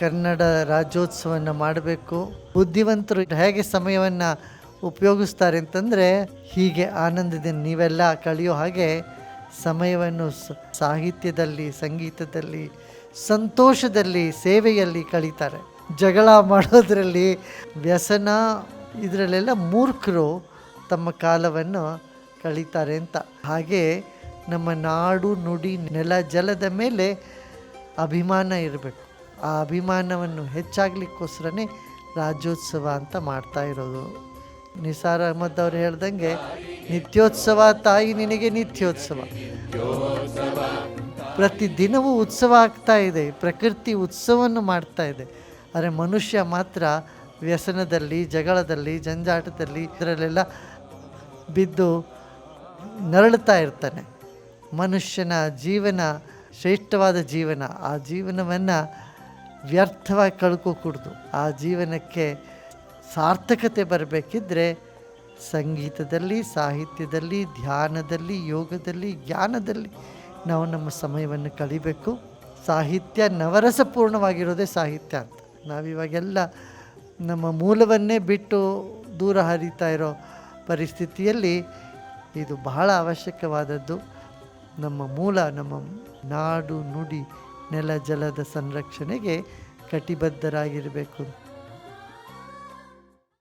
ಕನ್ನಡ ರಾಜ್ಯೋತ್ಸವವನ್ನು ಮಾಡಬೇಕು. ಬುದ್ಧಿವಂತರು ಹೇಗೆ ಸಮಯವನ್ನು ಉಪಯೋಗಿಸ್ತಾರೆ ಅಂತಂದರೆ ಹೀಗೆ ಆನಂದದಿಂದ ನೀವೆಲ್ಲ ಕಳೆಯೋ ಹಾಗೆ ಸಮಯವನ್ನು ಸಾಹಿತ್ಯದಲ್ಲಿ, ಸಂಗೀತದಲ್ಲಿ, ಸಂತೋಷದಲ್ಲಿ, ಸೇವೆಯಲ್ಲಿ ಕಳೀತಾರೆ. ಜಗಳ ಮಾಡೋದರಲ್ಲಿ ವ್ಯಸನ, ಇದರಲ್ಲೆಲ್ಲ ಮೂರ್ಖರು ತಮ್ಮ ಕಾಲವನ್ನು ಕಳೀತಾರೆ ಅಂತ. ಹಾಗೆ ನಮ್ಮ ನಾಡು ನುಡಿ ನೆಲ ಜಲದ ಮೇಲೆ ಅಭಿಮಾನ ಇರಬೇಕು. ಆ ಅಭಿಮಾನವನ್ನು ಹೆಚ್ಚಾಗಲಿಕ್ಕೋಸ್ಕರನೇ ರಾಜ್ಯೋತ್ಸವ ಅಂತ ಮಾಡ್ತಾ ಇರೋದು. ನಿಸಾರ್ ಅಹಮದ್ ಅವರು ಹೇಳ್ದಂಗೆ, ನಿತ್ಯೋತ್ಸವ ತಾಯಿ ನಿನಗೆ ನಿತ್ಯೋತ್ಸವ. ಪ್ರತಿದಿನವೂ ಉತ್ಸವ ಆಗ್ತಾ ಇದೆ, ಪ್ರಕೃತಿ ಉತ್ಸವವನ್ನು ಮಾಡ್ತಾ ಇದೆ. ಆದರೆ ಮನುಷ್ಯ ಮಾತ್ರ ವ್ಯಸನದಲ್ಲಿ, ಜಗಳದಲ್ಲಿ, ಜಂಜಾಟದಲ್ಲಿ ಇದರಲ್ಲೆಲ್ಲ ಬಿದ್ದು ನರಳುತ್ತಾ ಇರ್ತಾನೆ. ಮನುಷ್ಯನ ಜೀವನ ಶ್ರೇಷ್ಠವಾದ ಜೀವನ, ಆ ಜೀವನವನ್ನು ವ್ಯರ್ಥವಾಗಿ ಕಳ್ಕೋಕೂಡ್ದು ಆ ಜೀವನಕ್ಕೆ ಸಾರ್ಥಕತೆ ಬರಬೇಕಿದ್ರೆ ಸಂಗೀತದಲ್ಲಿ, ಸಾಹಿತ್ಯದಲ್ಲಿ, ಧ್ಯಾನದಲ್ಲಿ, ಯೋಗದಲ್ಲಿ, ಜ್ಞಾನದಲ್ಲಿ ನಾವು ನಮ್ಮ ಸಮಯವನ್ನು ಕಳಿಬೇಕು. ಸಾಹಿತ್ಯ ನವರಸಪೂರ್ಣವಾಗಿರೋದೇ ಸಾಹಿತ್ಯ ಅಂತ. ನಾವಿವಾಗೆಲ್ಲ ನಮ್ಮ ಮೂಲವನ್ನೇ ಬಿಟ್ಟು ದೂರ ಹರಿತಾ ಇರೋ ಪರಿಸ್ಥಿತಿಯಲ್ಲಿ ಇದು ಬಹಳ ಅವಶ್ಯಕವಾದದ್ದು. ನಮ್ಮ ಮೂಲ, ನಮ್ಮ ನಾಡು ನುಡಿ ನೆಲ ಜಲದ ಸಂರಕ್ಷಣೆಗೆ ಕಟಿಬದ್ಧರಾಗಿರಬೇಕು.